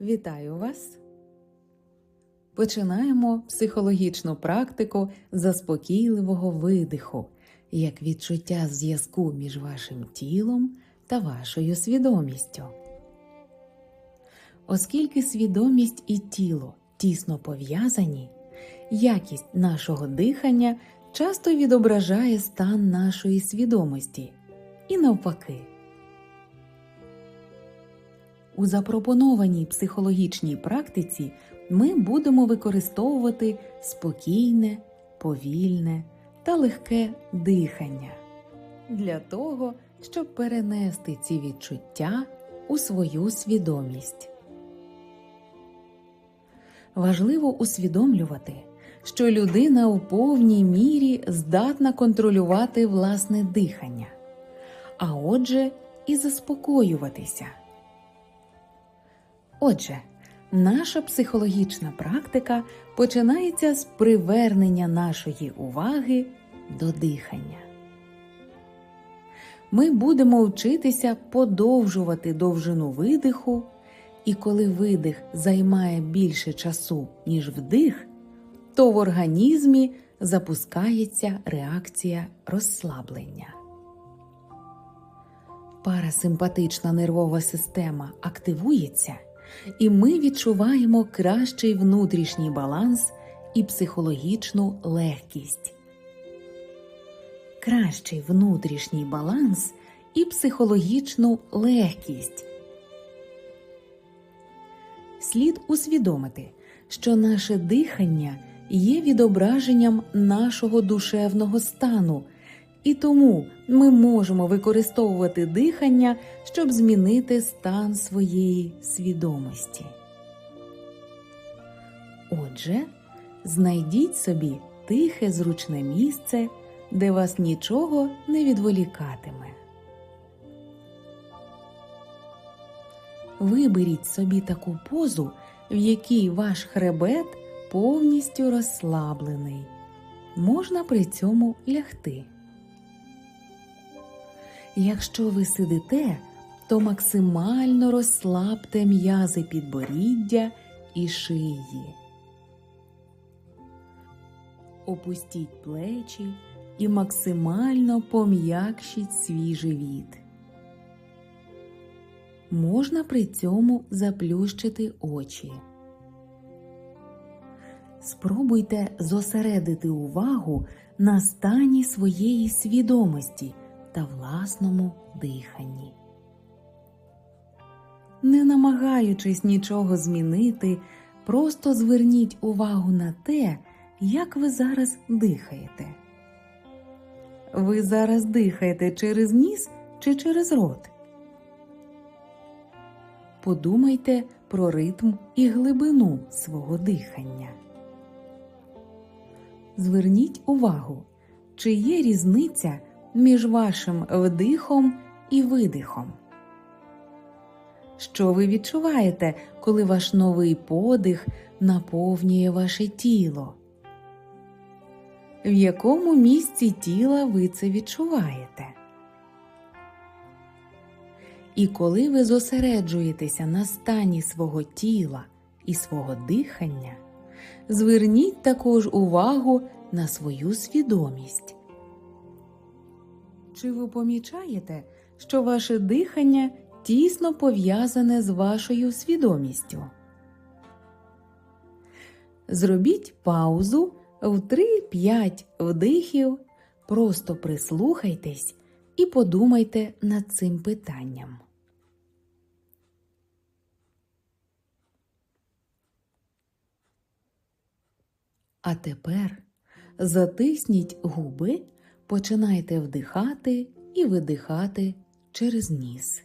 Вітаю вас! Починаємо психологічну практику заспокійливого видиху як відчуття зв'язку між вашим тілом та вашою свідомістю. Оскільки свідомість і тіло тісно пов'язані, якість нашого дихання часто відображає стан нашої свідомості і навпаки. У запропонованій психологічній практиці ми будемо використовувати спокійне, повільне та легке дихання для того, щоб перенести ці відчуття у свою свідомість. Важливо усвідомлювати, що людина у повній мірі здатна контролювати власне дихання, а отже, і заспокоюватися. Отже, наша психологічна практика починається з привернення нашої уваги до дихання. Ми будемо вчитися подовжувати довжину видиху, і коли видих займає більше часу, ніж вдих, то в організмі запускається реакція розслаблення. Парасимпатична нервова система активується, і ми відчуваємо кращий внутрішній баланс і психологічну легкість. Кращий внутрішній баланс і психологічну легкість. Слід усвідомити, що наше дихання є відображенням нашого душевного стану, і тому ми можемо використовувати дихання, щоб змінити стан своєї свідомості. Отже, знайдіть собі тихе зручне місце, де вас нічого не відволікатиме. Виберіть собі таку позу, в якій ваш хребет повністю розслаблений. Можна при цьому лягти. Якщо ви сидите, то максимально розслабте м'язи підборіддя і шиї. Опустіть плечі і максимально пом'якшіть свій живіт. Можна при цьому заплющити очі. Спробуйте зосередити увагу на стані своєї свідомості та власному диханні. Не намагаючись нічого змінити, просто зверніть увагу на те, як ви зараз дихаєте. Ви зараз дихаєте через ніс чи через рот. Подумайте про ритм і глибину свого дихання. Зверніть увагу, чи є різниця між вашим вдихом і видихом. Що ви відчуваєте, коли ваш новий подих наповнює ваше тіло? В якому місці тіла ви це відчуваєте? І коли ви зосереджуєтеся на стані свого тіла і свого дихання, зверніть також увагу на свою свідомість. Чи ви помічаєте, що ваше дихання тісно пов'язане з вашою свідомістю? Зробіть паузу в 3-5 вдихів, просто прислухайтесь і подумайте над цим питанням. А тепер затисніть губи, починайте вдихати і видихати через ніс.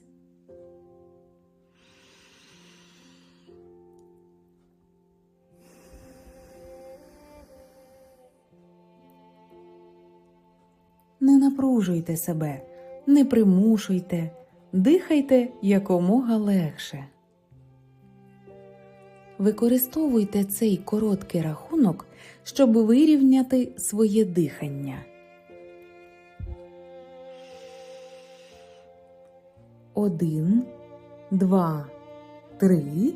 Не напружуйте себе, не примушуйте, дихайте якомога легше. Використовуйте цей короткий рахунок, щоб вирівняти своє дихання. Один, два, три.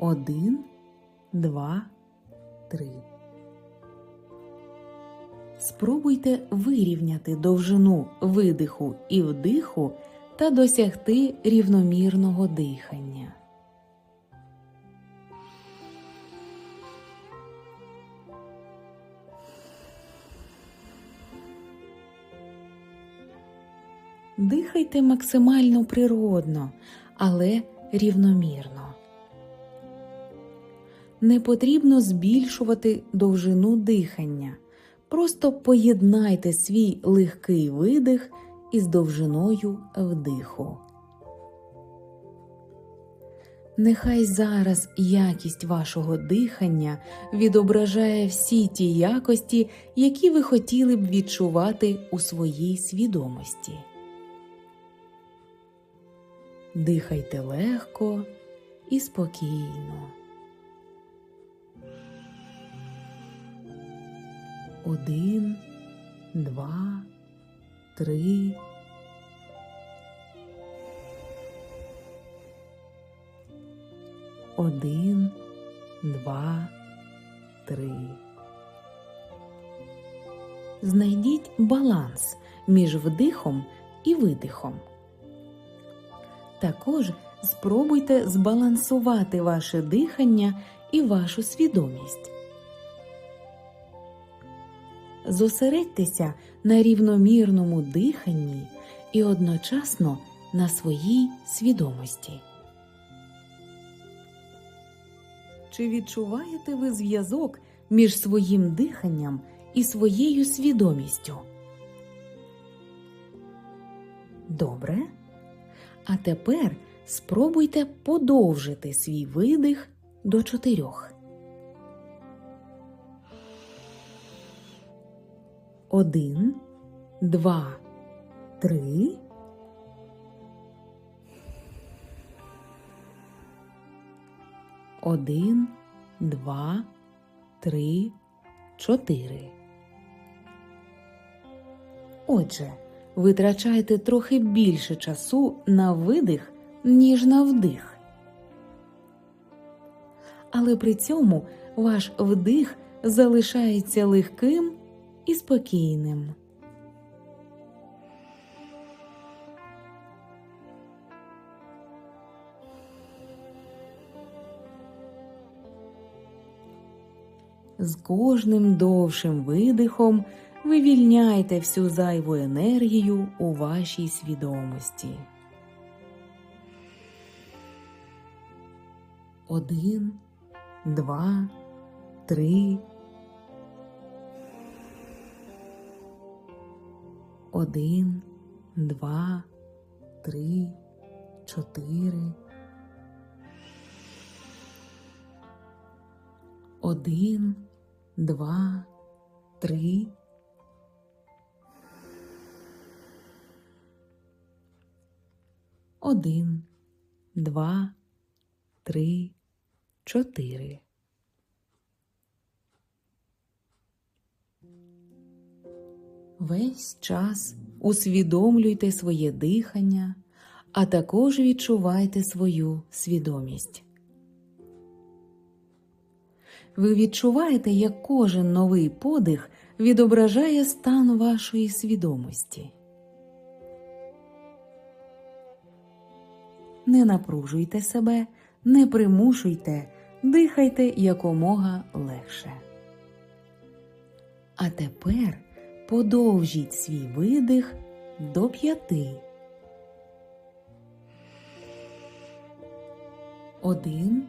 Один, два, три. Спробуйте вирівняти довжину видиху і вдиху та досягти рівномірного дихання. Дихайте максимально природно, але рівномірно. Не потрібно збільшувати довжину дихання. Просто поєднайте свій легкий видих із довжиною вдиху. Нехай зараз якість вашого дихання відображає всі ті якості, які ви хотіли б відчувати у своїй свідомості. Дихайте легко і спокійно. Один, два, три. Один, два, три. Знайдіть баланс між вдихом і видихом. Також спробуйте збалансувати ваше дихання і вашу свідомість. Зосередьтеся на рівномірному диханні і одночасно на своїй свідомості. Чи відчуваєте ви зв'язок між своїм диханням і своєю свідомістю? Добре. А тепер спробуйте подовжити свій видих до чотирьох. Один, два, три. Один, два, три, чотири. Отже, витрачайте трохи більше часу на видих, ніж на вдих. Але при цьому ваш вдих залишається легким і спокійним. З кожним довшим видихом вивільняйте всю зайву енергію у вашій свідомості. Один, два, три. Один, два, три, чотири. Один, два, три. Один, два, три, чотири. Весь час усвідомлюйте своє дихання, а також відчувайте свою свідомість. Ви відчуваєте, як кожен новий подих відображає стан вашої свідомості. Не напружуйте себе, не примушуйте, дихайте якомога легше. А тепер подовжіть свій видих до п'яти. Один,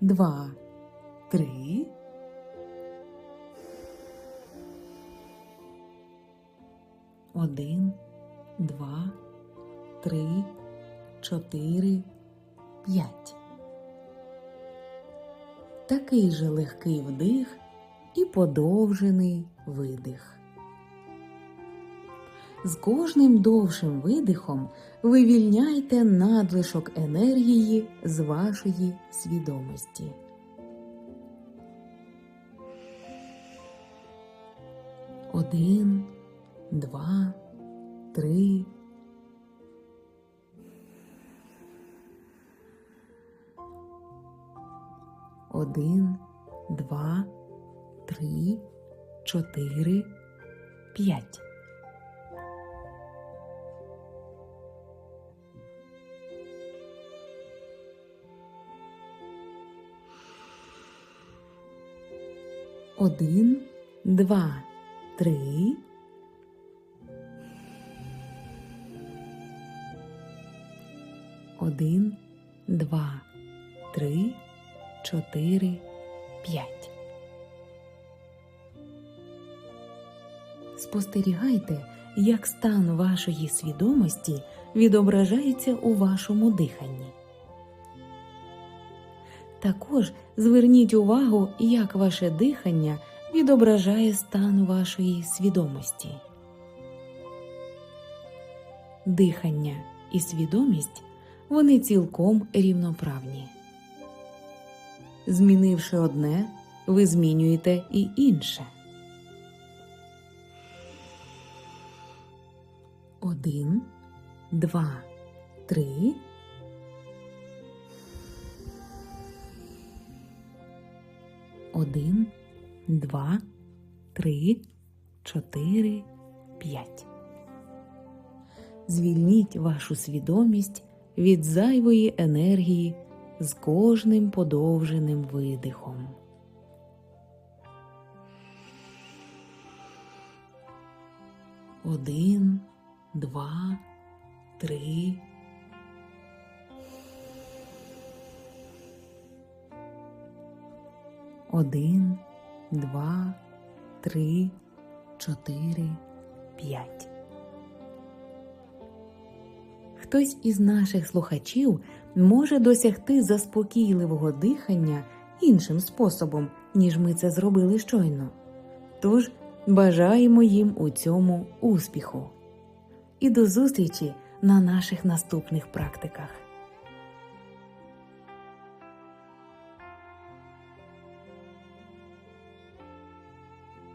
два, три. Один, два, три, чотири, п'ять. Такий же легкий вдих і подовжений видих. З кожним довшим видихом вивільняйте надлишок енергії з вашої свідомості. Один, два, три. Один, два, три, чотири, п'ять. Один, два, три. Один, два, три, чотири, п'ять. Спостерігайте, як стан вашої свідомості відображається у вашому диханні. Також зверніть увагу, як ваше дихання відображає стан вашої свідомості. Дихання і свідомість вони цілком рівноправні. Змінивши одне, ви змінюєте і інше. Один, два, три. Один, два, три, чотири, п'ять. Звільніть вашу свідомість від зайвої енергії з кожним подовженим видихом. Один, два, три. Один, два, три, чотири, п'ять. Хтось із наших слухачів може досягти заспокійливого дихання іншим способом, ніж ми це зробили щойно. Тож бажаємо їм у цьому успіху. І до зустрічі на наших наступних практиках.